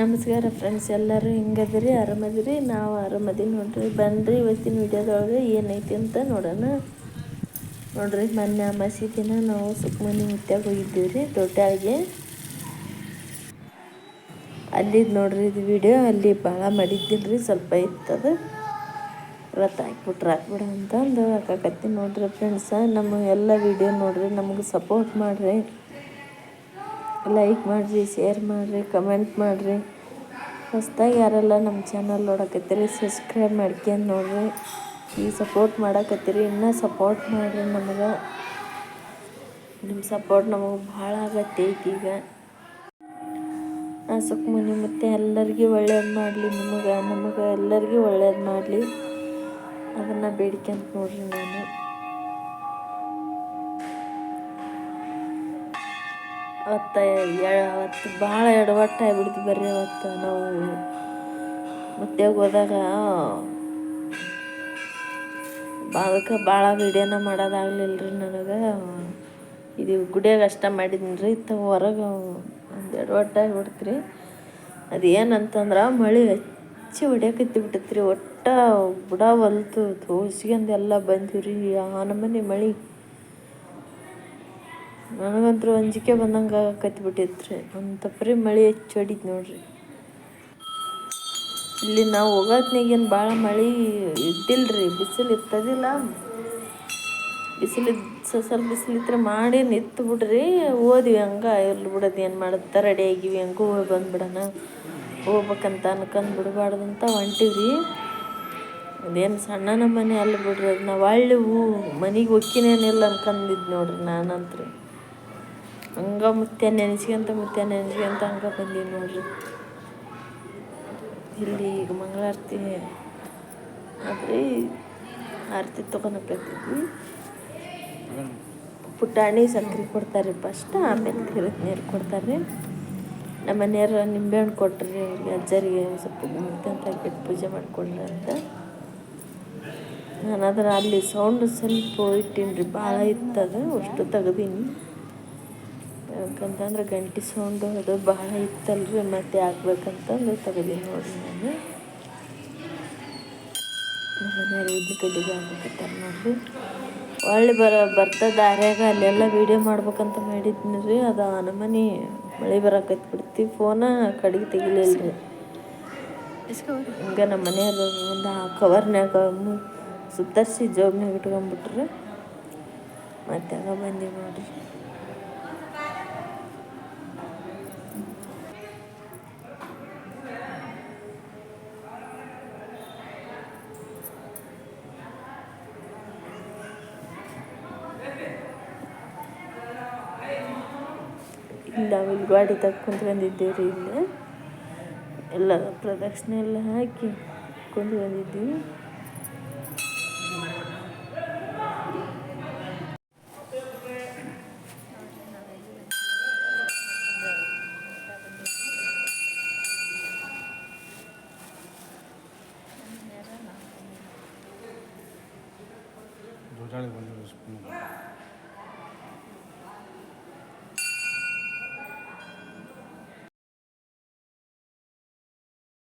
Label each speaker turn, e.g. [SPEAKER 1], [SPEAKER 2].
[SPEAKER 1] ನಮಸ್ಕಾರ ಫ್ರೆಂಡ್ಸ್ ಎಲ್ಲರೂ ಹಿಂಗದಿರಿ? ಆರಾಮದಿರಿ? ನಾವು ಆರಾಮದೀವಿ ನೋಡ್ರಿ. ಬನ್ನಿರಿ ಇವತ್ತಿನ ವಿಡಿಯೋದೊಳಗೆ ಏನೈತಿ ಅಂತ ನೋಡೋಣ. ನೋಡ್ರಿ, ಮೊನ್ನೆ ಮಸೀದಿನ ನಾವು ಸುಕ್ಮನಿ ಮುತ್ಯಾಗ ಹೋಗಿದ್ದೀವಿ ರೀ ದೊಡ್ಡಾಗೆ ಅಲ್ಲಿದ್ದು ನೋಡ್ರಿ ಇದು ವಿಡಿಯೋ. ಅಲ್ಲಿ ಭಾಳ ಮಾಡಿದ್ದಿಲ್ಲ ಸ್ವಲ್ಪ ಇತ್ತದು. ಇವತ್ತು ಹಾಕ್ಬಿಟ್ರೆ ಹಾಕ್ಬಿಡ ಅಂತಂದು ಹಾಕಾಕತ್ತೀನಿ ನೋಡ್ರಿ ಫ್ರೆಂಡ್ಸ ನಮ್ಮ ಎಲ್ಲ ವಿಡಿಯೋ ನೋಡ್ರಿ, ನಮಗೆ ಸಪೋರ್ಟ್ ಮಾಡಿರಿ. ಲೈಕ್ ಮಾಡಿರಿ ಶೇರ್ ಮಾಡಿರಿ ಕಮೆಂಟ್ ಮಾಡಿರಿ. ಹೊಸ್ದಾಗಿ ಯಾರೆಲ್ಲ ನಮ್ಮ ಚಾನಲ್ ನೋಡಕತ್ತೀರಿ ಸಬ್ಸ್ಕ್ರೈಬ್ ಮಾಡ್ಕೊಂಡು ನೋಡಿರಿ. ಈಗ ಸಪೋರ್ಟ್ ಮಾಡಕತ್ತೀರಿ, ಇನ್ನೂ ಸಪೋರ್ಟ್ ಮಾಡಿರಿ ನಮಗೆ. ನಿಮ್ಮ ಸಪೋರ್ಟ್ ನಮಗೆ ಭಾಳ ಆಗತ್ತೆ ಈಗ ಆ ಸುಖಮನಿ ಮತ್ತು ಎಲ್ಲರಿಗೂ ಒಳ್ಳೇದು ಮಾಡಲಿ ನಿಮಗೆ, ನಮಗೆ ಎಲ್ಲರಿಗೂ ಒಳ್ಳೇದು ಮಾಡಲಿ. ಅದನ್ನು ಬೇಡ್ಕೊಂತ ನೋಡ್ರಿ ನಾನು. ಅವತ್ತು ಅವತ್ತು ಭಾಳ ಎಡವಟ್ಟು ಆಗ್ಬಿಡ್ತು ಬರ್ರಿ ಅವತ್ತು ನಾವು. ಮತ್ತೆ ಹೋದಾಗ ಅದಕ್ಕೆ ಭಾಳ ವಿಡಿಯೋನ ಮಾಡೋದಾಗಲಿಲ್ಲ ರೀ ನನಗೆ. ಇದು ಗುಡಿಯಾಗ ಅಷ್ಟ ಮಾಡಿದ್ದೀನಿ ರೀ ಇತ್ತ ಹೊರಗೆ ಒಂದು ಎಡವಟ್ಟು ಆಗ್ಬಿಡ್ತು ರೀ ಅದು ಏನಂತಂದ್ರೆ ಮಳೆ ಹೆಚ್ಚಿ ಹೊಡ್ಯಾಕತ್ತಿ ಬಿಟ್ಟತ್ರಿ ಒಟ್ಟು ಬುಡ ಹೊಲ್ತು, ತೋಸ್ಗೆಂದೆಲ್ಲ ಬಂದಿವಿ ರೀ ಆ ನಮೂನಿ ಮಳೆ ನನಗಂತೂ ಅಂಜಿಕೆ ಬಂದಂಗೆ ಕತ್ಬಿಟ್ಟಿತ್ತು ರೀ ತಪ್ಪರಿ ಮಳೆ ಹೆಚ್ಚು ಹೊಡಿತು ನೋಡ್ರಿ. ಇಲ್ಲಿ ನಾವು ಹೋಗೋತ್ನಾಗೇನು ಭಾಳ ಮಳೆ ಇದ್ದಿಲ್ಲ ರೀ ಬಿಸಿಲು ಇರ್ತದಿಲ್ಲ ಬಿಸಿಲು ಸ್ವಲ್ಪ ಬಿಸಿಲಿದ್ರೆ ಮಾಡಿ ನಿಂತು ಬಿಡ್ರಿ. ಓದ್ವಿ ಹಂಗೆ, ಇರ್ಲಿ ಬಿಡೋದು ಏನು ಮಾಡುತ್ತೆ ರೆಡಿ ಆಗಿವಿ ಹಂಗೂ ಹೋಗಿ ಬಂದ್ಬಿಡೋಣ. ಹೋಗ್ಬೇಕಂತ ಅನ್ಕೊಂಡ್ ಬಿಡಬಾರ್ದಂತ ಹೊಂಟಿವಿ. ಅದೇನು ಸಣ್ಣ ಮನೆ ಅಲ್ಲಿ ಬಿಡ್ರಿ ಅದನ್ನ ಒಳ್ಳೆ ಹೂ ಮನೆಗೆ ಒಕ್ಕಿನೇನಿಲ್ಲ ಅನ್ಕಂದಿದ್ದು ನೋಡ್ರಿ ನಾನಂತ್ರಿ. ಹಂಗೆ ಮುತ್ಯ ನೆನೆಸ್ಕೊಂತ ಮುತ್ಯ ನೆನೆಸ್ಕೊಂತ ಹಂಗೆ ಬಂದೀವಿ ನೋಡ್ರಿ. ಇಲ್ಲಿ ಈಗ ಮಂಗಳಾರತಿ, ಆದರೆ ಆರತಿ ತೊಗೊಳಕತ್ತಿದ್ವಿ ಪುಟಾಣಿ ಸಕ್ಕರೆ ಕೊಡ್ತಾರೆ ಫಸ್ಟ್ ಆಮೇಲೆ ತಿರುತ್ ನೀರು ಕೊಡ್ತಾರೆ. ನಮ್ಮ ಮನೆಯವ್ರು ನಿಂಬೆಹಣ್ಣು ಕೊಟ್ರಿ ಅವ್ರಿಗೆ ಅಜ್ಜರಿಗೆ ಸ್ವಲ್ಪ ಅಂತ ಹಾಕ್ಬಿಟ್ಟು ಪೂಜೆ ಮಾಡ್ಕೊಂಡ್ರೆ ಅಂತ. ನಾನು ಅದನ್ನು ಅಲ್ಲಿ ಸೌಂಡ್ ಸ್ವಲ್ಪ ಇಟ್ಟೀನಿ ರೀ ಭಾಳ ಇತ್ತದ, ಅಷ್ಟು ತೆಗ್ದೀನಿ. ಯಾಕಂತಂದ್ರೆ ಗಂಟಿ ಸೌಂಡು ಅದು ಬಹಳ ಇತ್ತಲ್ರಿ, ಮತ್ತೆ ಹಾಕ್ಬೇಕಂತಂದು ತೆಗ್ದೀನಿ ನೋಡಿ ನಾನು. ಕಡ್ಡಿಗೆ ನೋಡಿರಿ. ಒಳ್ಳೆ ಬರ ಬರ್ತಾ ದಾರ್ಯಾಗ, ಅಲ್ಲೆಲ್ಲ ವೀಡಿಯೋ ಮಾಡ್ಬೇಕಂತ ಮಾಡಿದ್ನಿ ರೀ ಅದು ನಮ್ಮನೆ ಮಳೆ ಬರಕತ್ ಬಿಡ್ತಿ ಫೋನ ಕಡೆಗೆ ತೆಗಿಲಿಲ್ಲ ರೀ ಹಿಂಗೆ ನಮ್ಮ ಮನೆಯವರು ಒಂದು ಕವರ್ನ್ಯಾಗ ಸುತ್ತರಿಸಿ ಜೋಬ್ನಾಗ ಇಟ್ಕೊಂಡ್ಬಿಟ್ರೆ ಮತ್ತೆ ಬಂದೀವಿ ನೋಡಿರಿ. ಇಲ್ಲಿ ಗಾಡಿ ತಕ್ಕೊಂತ ಬಂದಿದ್ದೇವೆ ರೀ ಇಲ್ಲಿ. ಎಲ್ಲ ಪ್ರದಕ್ಷಿಣೆ ಎಲ್ಲ ಹಾಕಿ ಕೊಂಡು ಬಂದಿದ್ದೀವಿ.